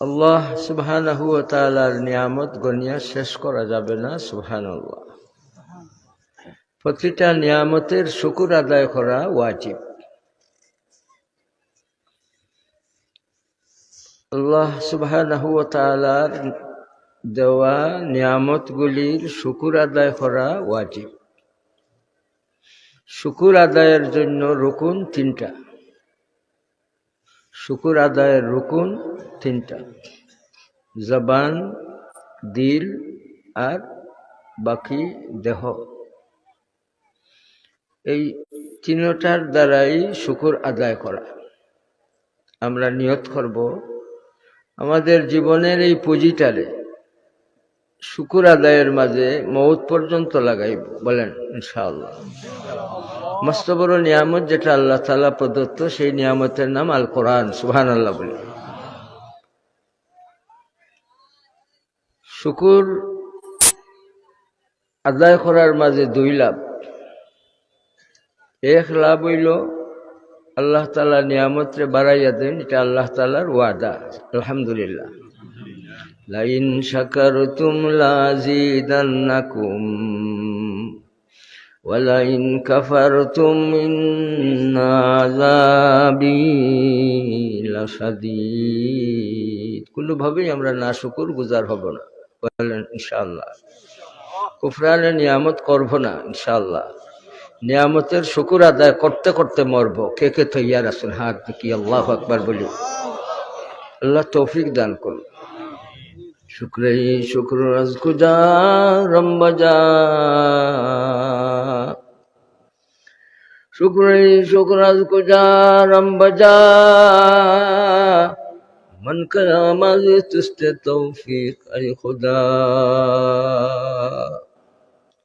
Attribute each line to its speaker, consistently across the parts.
Speaker 1: আল্লাহ সুবহানাহু ওয়া তাআলার নিয়ামত গনিয়া শেষ করা যাবে না, সুবহানাল্লাহ। প্রতিটা নিয়ামতের শুকুর আদায় করা ওয়াজিব। আল্লাহ সুবহানাহু ওয়া তাআলার দেওয়া নিয়ামতগুলির শুকুর আদায় করা ওয়াজিব। শুকুর আদায়ের জন্য রুকুন তিনটা। শুকুর আদায়ের রুকুন তিনটা। জবান, দিল আর বাকি দেহ। এই তিনটার দ্বারাই শুকুর আদায় করা। আমরা নিয়ত করব, আমাদের জীবনের এই পুঁজিটারে শুকুর আদায়ের মাঝে মৌত পর্যন্ত লাগাইব, বলেন ইনশাআল্লাহ। মস্ত বড় নিয়ামত যেটা আল্লাহ তালা প্রদত্ত, সেই নিয়ামতের নাম আল কোরআন সুহান আল্লাহ বলে। শুকুর আদায় করার মাঝে দুই লাভ। এক লাভ হইল আল্লাহ তালা নিয়ামতরে বাড়াইয়া দেন, এটা আল্লাহ তালার ওয়াদা, আলহামদুলিল্লাহ। লাইন শাকারতুম লাজিদান্নাকুম ولئن كفرتم إن عذابي لشديد কোনোভাবেই আমরা না শুকুর গুজার হব না বলেন ইনশাআল্লাহ কুফরানের নিয়ামত করব না ইনশাআল্লাহ নিয়ামতের শুকুর আদায় করতে করতে মরব কে কে তৈয়ার আছেন হাত দেখি আল্লাহ আকবার বলি আল্লাহ তৌফিক দান করুন শুক্রে শুক্র রাজকুজা রম্বাজা শুক্রে শুক্র রাজকুজা রম্বাজা من كلام تست তৌফিক আই খুদা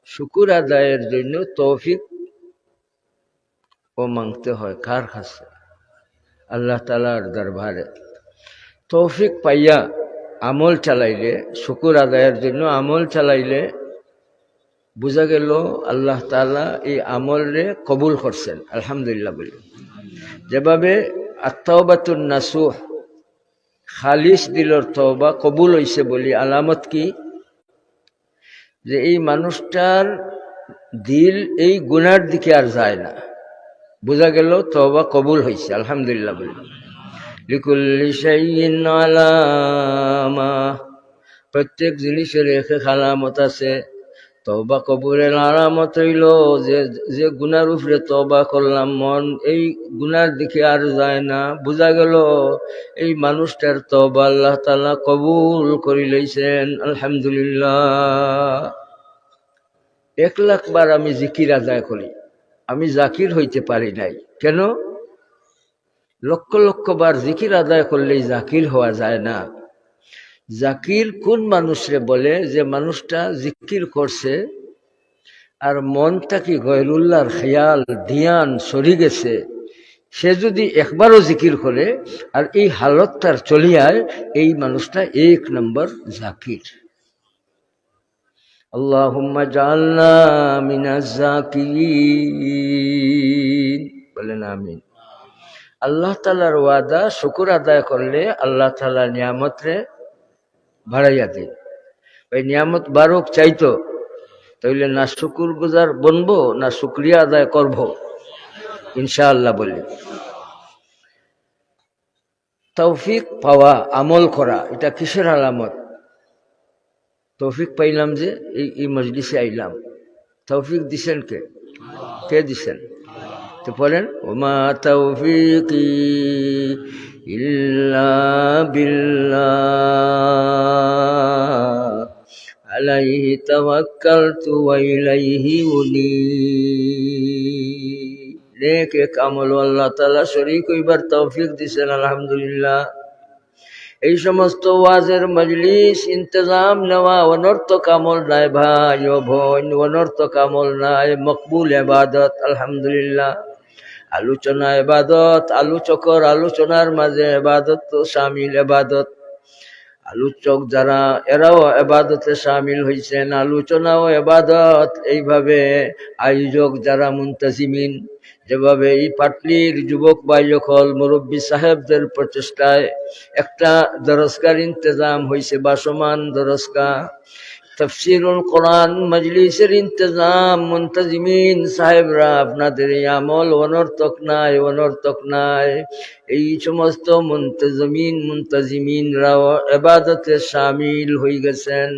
Speaker 1: শুকুর আদায়ের জন্য তৌফিক ও মাংতে হয় কার কাছে আল্লাহ তালার দরবারে তৌফিক পাইয়া আমল চালাইলে শুকুর আদায়ের জন্য আমল চালাইলে বোঝা গেল আল্লাহ তালা এই আমলরে কবুল করছেন, আলহামদুলিল্লাহ বলে। যেভাবে আত্মাবাতুন নাসুহ খালিস দিলর তবা কবুল হইছে বলি, আলামত কি? যে এই মানুষটার দিল এই গুনার দিকে আর যায় না। বোঝা গেল তবা কবুল হয়েছে আলহামদুলিল্লাহ বলি। প্রত্যেক জিনিসের একে আলামত আছে। তবা কবুরের আলামত হইল যে যে গুনার উপরে তবা করলাম, মন এই গুনার দিকে আর যায় না। বোঝা গেল, এই মানুষটার তবা আল্লাহ তালা কবুল করি লইছেন, আলহামদুলিল্লাহ। এক লাখ বার আমি জিকির আদায় করি, আমি জাকির হইতে পারি নাই। কেন? লক্ষ লক্ষ বার জিকির আদায় করলেই জাকির হওয়া যায় না। জাকির কোন মানুষরে বলে যে মানুষটা জিকির করছে আর মনটা কি গয়রুল্লাহর খেয়াল, ধিয়ান, সরি গেছে? সে যদি একবারও জিকির করে আর এই হালত তার চলিয়ায় এই মানুষটা এক নম্বর জাকির। বলেন আমিন। আল্লাহ তালার ওয়াদা, শুকুর আদায় করলে আল্লাহ তালা নিয়ামত দিন ওই নিয়ামত বারক চাইতো, তাইলে না শুকুর গুজার বনবো, না শুক্রিয়া আদায় করব, ইনশাআল্লাহ বলি। তৌফিক পাওয়া, আমল করা, এটা কিসের আলামত? তৌফিক পাইলাম যে এই মজলিসে আইলাম। তৌফিক দিছেন কে? কে দিছেন? তো বলেন, ওমা তৌফিকি ইল্লা বিল্লাহ, আলাইহি তাওয়াক্কালতু ওয়া ইলাইহি উনীব। নেক এক আমল আল্লাহ তাআলা শরীক হইবার তৌফিক দিছেন, আলহামদুলিল্লাহ। এই সমস্ত ওয়াজের মজলিস, ইন্তজাম নেওয়া অনর্থক কামল নাই ভাই ও বোন, অনর্থক আমল নাই, মকবুল এবাদত আলহামদুলিল্লাহ। আলোচনা এবাদত, আলোচকর আলোচনার মাঝে এবাদত তো সামিল এবাদত। আলোচক যারা, এরাও এবাদতে সামিল হয়েছেন আলোচনাও এবাদত। এইভাবে আয়োজক যারা মুন্তাজিমিন, যেভাবে এই পাটলির যুবক ভাই সকল মুরব্বী সাহেবদের প্রচেষ্টায় একটা দরস্কার ইন্তজাম হয়েছে বাসমান দরস্কা তফসিরুল কোরআন মজলিসের ইন্তজাম মুন্তজিমিন। সাহেবরা আপনাদের এই আমল অনর্থক নাই অনর্থক নাই। এই সমস্ত মুন্তজমিন মুন্তজিমিনরাও এবাদতে সামিল হয়ে গেছেন।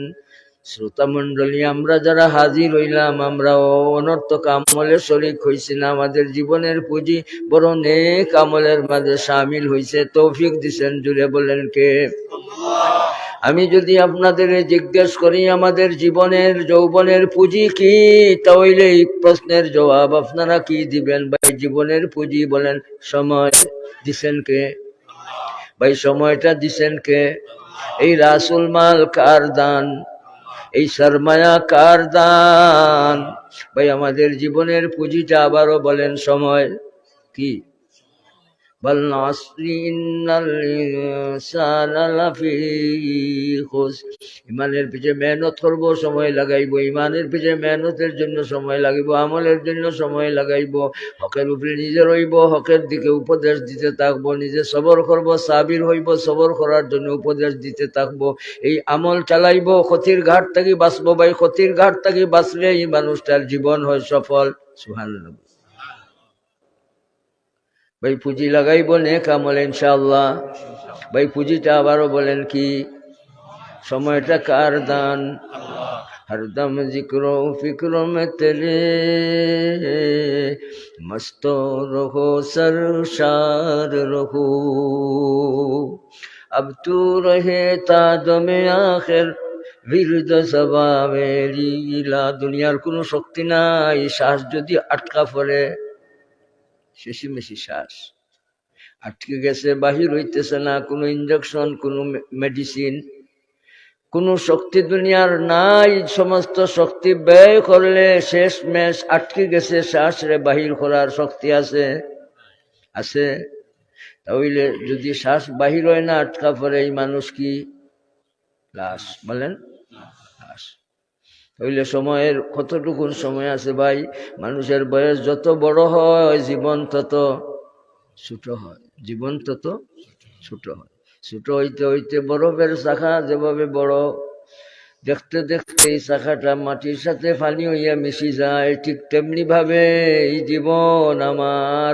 Speaker 1: শ্রোতা মন্ডলী আমরা যারা হাজির হইলাম আমরাও অনর্থক আমলে শরিক হয়েছি না। আমাদের জীবনের পুঁজি বড় নেক আমলের মাঝে সামিল হয়েছে তৌফিক দিছেন, জুড়ে বলেন কে? আমি যদি আপনাদের জিজ্ঞেস করি, আমাদের জীবনের, যৌবনের পুঁজি কি? তাহলে এই প্রশ্নের জবাব আপনারা কি দিবেন? ভাই, জীবনের পুঁজি বলেন, সময় দিছেন কে? ভাই, সময়টা দিছেন কে? এই রাসুল মাল কার দান? এই সরমায়া কার দান? ভাই, আমাদের জীবনের পুঁজিটা আবারও বলেন, সময় কি? লাফি খুসর। ইমানের পিছে মেহনত করব, সময় লাগাইব। ইমানের পিছে মেহনতের জন্য সময় লাগিব, আমলের জন্য সময় লাগাইব। হকের উপরে নিজে রইব, হকের দিকে উপদেশ দিতে থাকব। নিজে সবর করব, সাবির হইব, সবর করার জন্য উপদেশ দিতে থাকব। এই আমল চালাইব, ক্ষতির ঘাট থেকে বাঁচবো ভাই, ক্ষতির ঘাট থেকে বাঁচলে এই মানুষটার জীবন হয় সফল। সুবহানাল্লাহ। ভাই পুঁজি লাগাইব নেক আমল ইনশাআল্লাহ ভাই পুঁজিটা আবারও বলেন কি সময়টা কার দান हरदम जिक्र फिक्र में तेरे मस्त रहो सरशार रहो अब तू रहे ताद में आखिर বিরুদ্ধ সভা মেরিলা দুনিয়ার কোনো শক্তি নাই শ্বাস যদি আটকা পড়ে শেষি মেশি শ্বাস। আটকে গেছে, বাহির হইতেছে না, কোনো ইঞ্জেকশন কোনো মেডিসিন কোনো শক্তি দুনিয়ার নাই, সমস্ত শক্তি ব্যয় করলে শেষ মেশ আটকে গেছে শ্বাস রে বাহির করার শক্তি আছে আছে। তাহলে যদি শ্বাস বাহির হয় না, আটকা পরে এই মানুষ কি? লাশ, বলেন। তাহলে সময়ের কতটুকুন সময় আছে ভাই? মানুষের বয়স যত বড় হয়, জীবন তত ছোট হয়। জীবন তত ছোট হয়। ছোট হইতে হইতে বরফের শাখা যেভাবে বড় দেখতে দেখতে এই শাখাটা মাটির সাথে পানি হইয়া মিশি যায়, ঠিক তেমনি ভাবে এই জীবন আমার।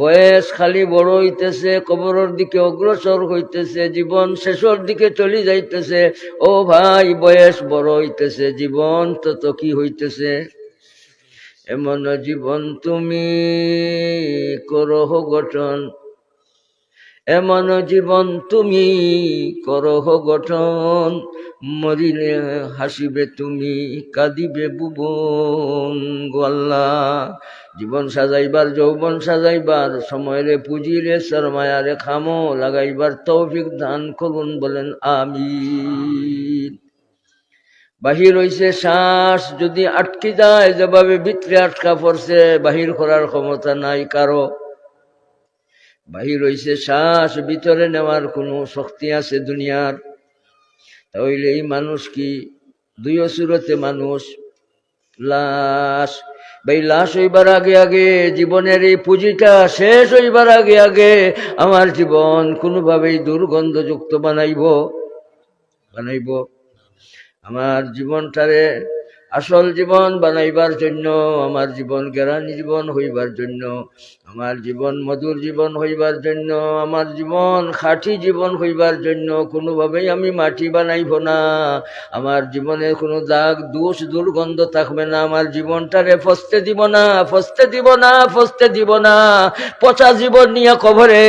Speaker 1: বয়স খালি বড় হইতেছে, কবরের দিকে অগ্রসর হইতেছে, জীবন শেষের দিকে চলে যাইতেছে। ও ভাই, বয়স বড় হইতেছে, জীবন তত কি হইতেছে? এমন জীবন তুমি করহ গঠন। এমন জীবন তুমি করহ গঠন, মরিলে হাসিবে তুমি, কাঁদিবে ভুবন গোয়াল্লা জীবন সাজাইবার, যৌবন সাজাইবার, সময়ের পুঁজিরে শর্মায়ারে খামো, লাগাইবার তৌফিক দান করুন বলেন আমি বাহির হইছে শ্বাস, যদি আটকে যায়, যেভাবে ভিতরে আটকা পড়ছে, বাহির করার ক্ষমতা নাই কারও। বাহির হইছে, শ্বাস ভিতরে নেওয়ার কোনো শক্তি আছে দুনিয়ার? তাহলে এই মানুষ কি? দুই অসুরতে মানুষ? লাশ। ভাই, লাশ হইবার আগে আগে, জীবনের এই পুঁজিটা শেষ হইবার আগে আগে আমার জীবন কোনোভাবেই দুর্গন্ধযুক্ত বানাইব বানাইব। আমার জীবনটারে আসল জীবন বানাইবার জন্য, আমার জীবন গেরানি জীবন হইবার জন্য, আমার জীবন মধুর জীবন হইবার জন্য, আমার জীবন খাঁটি জীবন হইবার জন্য, কোনোভাবেই আমি মাটি বানাইব না। আমার জীবনে কোনো দাগ, দোষ, দুর্গন্ধ থাকবে না। আমার জীবনটারে ফসতে দিব না, ফসতে দিব না, ফসতে দিব না। পচা জীবন নিয়ে কবরে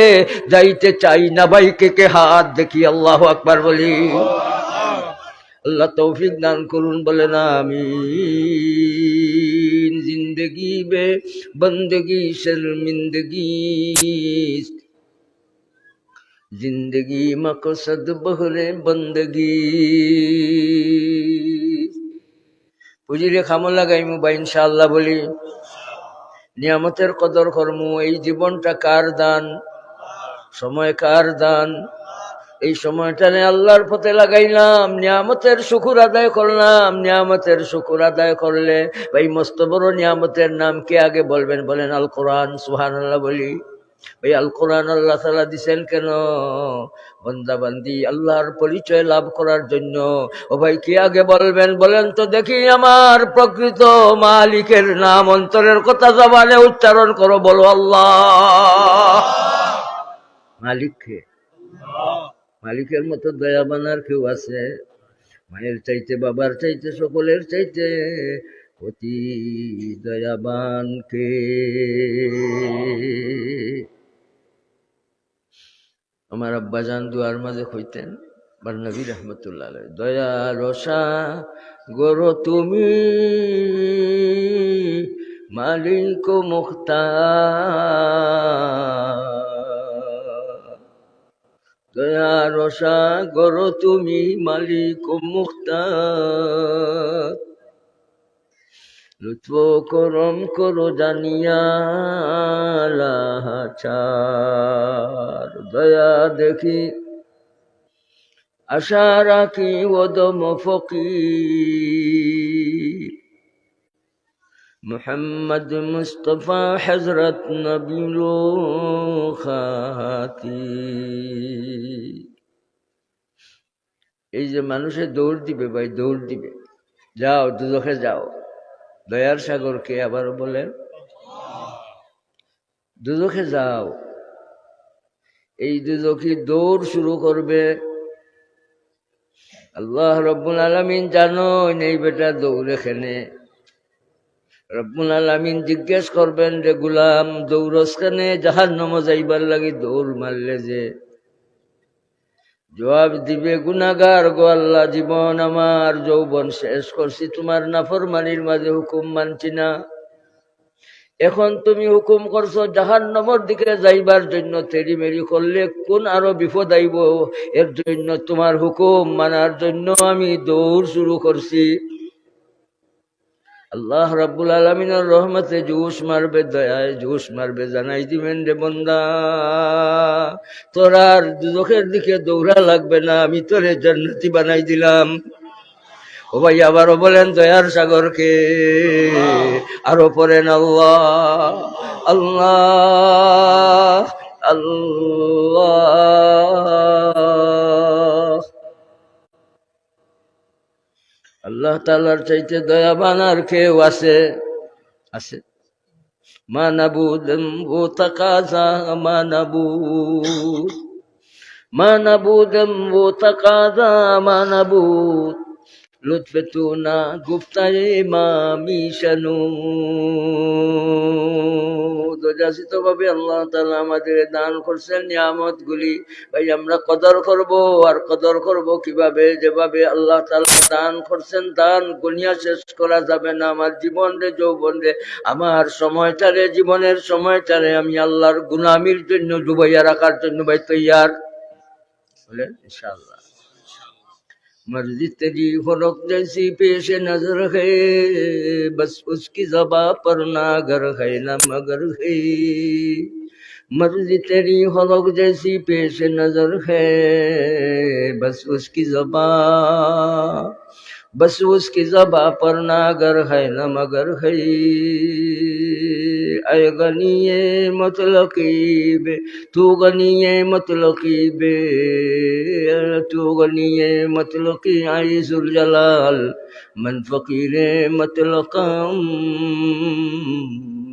Speaker 1: যাইতে চাই না বাইকে কে হাত দেখি আল্লাহ আকবার বলি। আল্লাহ তৌফিক দান করুন বলে না আমি জিন্দগি বে বন্দগি শর্মিন্দগি জিন্দগি মকসদ বহরে বন্দগি। বুঝিলে খামো লাগাইমু বা ইনশাআল্লাহ বলি। নিয়ামতের কদর কর্ম, এই জীবনটা কার দান? সময় কার দান? এই সময়টানে আল্লাহর পথে লাগাইলাম, নিয়ামতের শুকুর আদায় করলাম, নিয়ামতের শুকুর আদায় করলে, ভাই মস্ত বড় নিয়ামতের নাম কে আগে বলবেন? বলেন আল কোরআন সুহান আল্লাহ বলি। ভাই আল কোরআন আল্লাহ তালা দিছেন কেন? বন্দাবান্দি, আল্লাহর পরিচয় লাভ করার জন্য। ও ভাই কি আগে বলবেন? বলেন তো দেখি আমার প্রকৃত মালিকের নাম, অন্তরের কথা জবানে উচ্চারণ করো, বলো আল্লাহ। মালিককে মালিকের মতো দয়াবান আর কেউ আছে মায়ের চাইতে, বাবার চাইতে, সকলের চাইতে অতি দয়াবান কে আমার আব্বাজান দুয়ার মাঝে হইতেন বার রহমতুল্লাহ। দয়া রসা গরো তুমি মালিক মুখতার দয়া রসা গরো তুমি মালিক মুক্তার। লুৎফ করম করো জানিয়া লাহাচার। দয়া দেখি আশা রাখি ওদম ফকির। মোহাম্মদ মুস্তফা হজরত নবীর খাতি। এই যে মানুষে দৌড় দিবে ভাই, দৌড় দিবে। যাও দুদখে যাও। দয়ার সাগরকে আবার বলেন দুদখে যাও। এই দুদখি দৌড় শুরু করবে। আল্লাহ রব্বুল আলমিন জানো নেই বেটা দৌড় এখানে। রব্বুল আলমিন জিজ্ঞেস করবেন যে, গুলাম দৌড়স খানে জাহার নম যাইবার লাগি দৌড় মারলে যে? জবাব দিবে গুনাগার গো আল্লাহ, জীবন আমার, যৌবন শেষ করছি। তোমার নাফরমানির মাঝে হুকুম মানছি না। এখন তুমি হুকুম করছ জাহান নমর দিকে যাইবার জন্য তেরি মেরি করলে কোন আরও বিপদ আইব? এর জন্য তোমার হুকুম মানার জন্য আমি দৌড় শুরু করছি। আল্লাহ রাব্বুল আলমিনের রহমতে জুস মারবে, দয়ায় জুস মারবে, জানাই দিবেন রে বন্দা। তোর আর দুদকের দিকে দৌড়া লাগবে না, আমি তোরে জান্নাতি বানাই দিলাম। ও ভাই, আবারও বলেন দয়ার সাগরকে, আরও পড়েন আল্লাহ আল্লাহ আল্লাহ। আল্লাহ তালার চাইতে দয়াবান আর কেউ আছে? আছে। মানাবুদ তাকাজা মানাবুদ মানাবুদ তাকাজা মানাবুদ লুৎফে তু না গুপ্তায়ে মামি শানু আল্লাহ তালা আমাদের দান করছেন নিয়ামত গুলি ভাই, আমরা কদর করব, আর কদর করব কীভাবে? যেভাবে আল্লাহ তালা দান করছেন, দান গুনিয়া শেষ করা যাবে না। আমার জীবন রে যৌবন রে আমার সময়টারে, জীবনের সময়টারে আমি আল্লাহর গুনামির জন্য ডুবাইয়া রাখার জন্য ভাই তৈয়ার। বলেন, ইনশাআল্লাহ। मर्ज़ी तेरी फरोख जैसी पेश नज़र है। बस उसकी जबा पर ना गर है ना मगर है। मर्ज़ी तेरी फरोख जैसी पेश नज़र है। बस उसकी जबा, बस उसकी जबा पर ना गर है ना मगर है। اے غنی مطلقیب تو غنی مطلقیب تو غنی مطلقی اے ذوالجلال من فقیر مطلقم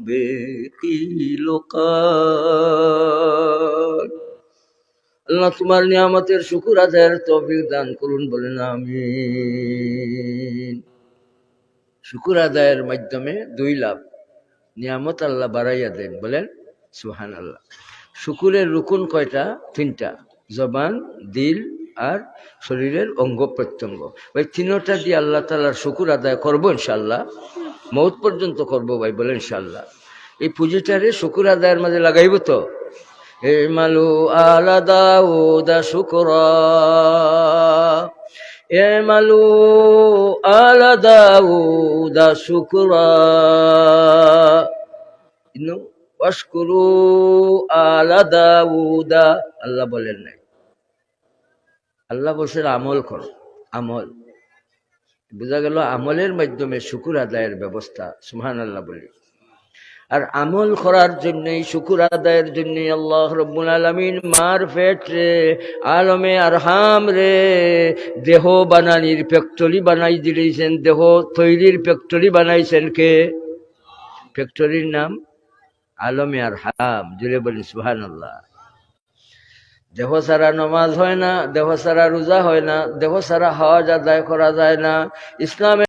Speaker 1: বেকি লোকার আল্লাহ তোমার নিয়ামতের শুকুর আদায়ের তৌফিক দান করুন বলেন আমি শুকুর আদায়ের মাধ্যমে দুই লাভ নিয়ামত আল্লাহ বাড়াইয়া দেন, বলেন সুহান আল্লাহ শুকুরের রুকুন কয়টা? তিনটা। জবান, দিল আর শরীরের অঙ্গ প্রত্যঙ্গ। ওই তিনোটা দিয়ে আল্লাহ তালার শুকুর আদায় করব ইনশাল্লাহ মৌত পর্যন্ত করব ভাই, বলেন ইনশাল্লাহ এই পুঁজিটারে শুকুর আদায়ের মাঝে লাগাইব তো। মালু আলাদা উদা শুকরা। এমালু আলাদা উদা শুকরা ইನ್ನು ওয়াশকুরু আলা দাউদা আল্লাহ বলেন নাই। আল্লাহ বলছেন, আমল করো। আমল। বোঝা গেল আমলের মাধ্যমে শুকুর আদায়ের ব্যবস্থা। সুহান আল্লাহ বলি। আর আমল করার জন্যই, শুকুর আদায়ের জন্যই আল্লাহ রব্বুল আলমিন মার পেট রে, আলমে আর হাম রে। দেহ বানানির ফ্যাক্টরি বানাই দিয়েছেন দেহ তৈরির ফ্যাক্টরি বানাইছেন কে? ফ্যাক্টরির নাম আলমে আর হাম জুড়ে বলি সুহান আল্লাহ দেহ সারা নমাজ হয় না, দেহ সারা রোজা হয় না, দেহ সারা হজ আদায় করা যায় না। ইসলামে